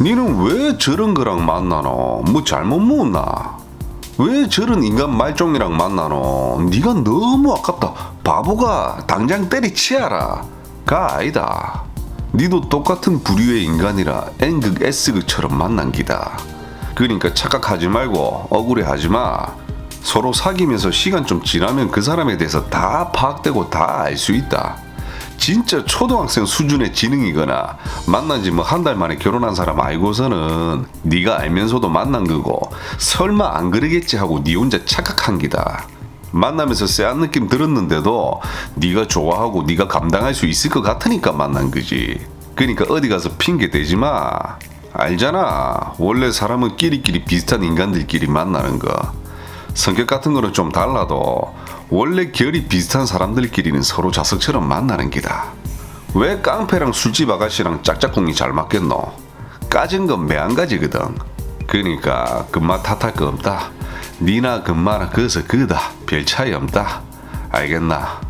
니는 왜 저런 거랑 만나노? 뭐 잘못 먹었나? 왜 저런 인간 말종이랑 만나노? 네가 너무 아깝다. 바보가 당장 때리치아라. 가 아니다. 니도 똑같은 부류의 인간이라 N극 S극처럼 만난 기다. 그러니까 착각하지 말고 억울해하지 마. 서로 사귀면서 시간 좀 지나면 그 사람에 대해서 다 파악되고 다 알 수 있다. 진짜 초등학생 수준의 지능이거나 만난 지 뭐 한 달 만에 결혼한 사람 알고서는 네가 알면서도 만난 거고 설마 안 그러겠지 하고 네 혼자 착각한 기다. 만나면서 쎄한 느낌 들었는데도 네가 좋아하고 네가 감당할 수 있을 것 같으니까 만난 거지. 그러니까 어디 가서 핑계 대지 마. 알잖아. 원래 사람은 끼리끼리 비슷한 인간들끼리 만나는 거. 성격 같은 거는 좀 달라도 원래 결이 비슷한 사람들끼리는 서로 자석처럼 만나는 기다. 왜 깡패랑 술집 아가씨랑 짝짝꿍이 잘 맞겠노? 까진 건 매한 가지거든. 그러니까 금마 탓할 거 없다. 니나 금마나 그서 그다. 별 차이 없다. 알겠나?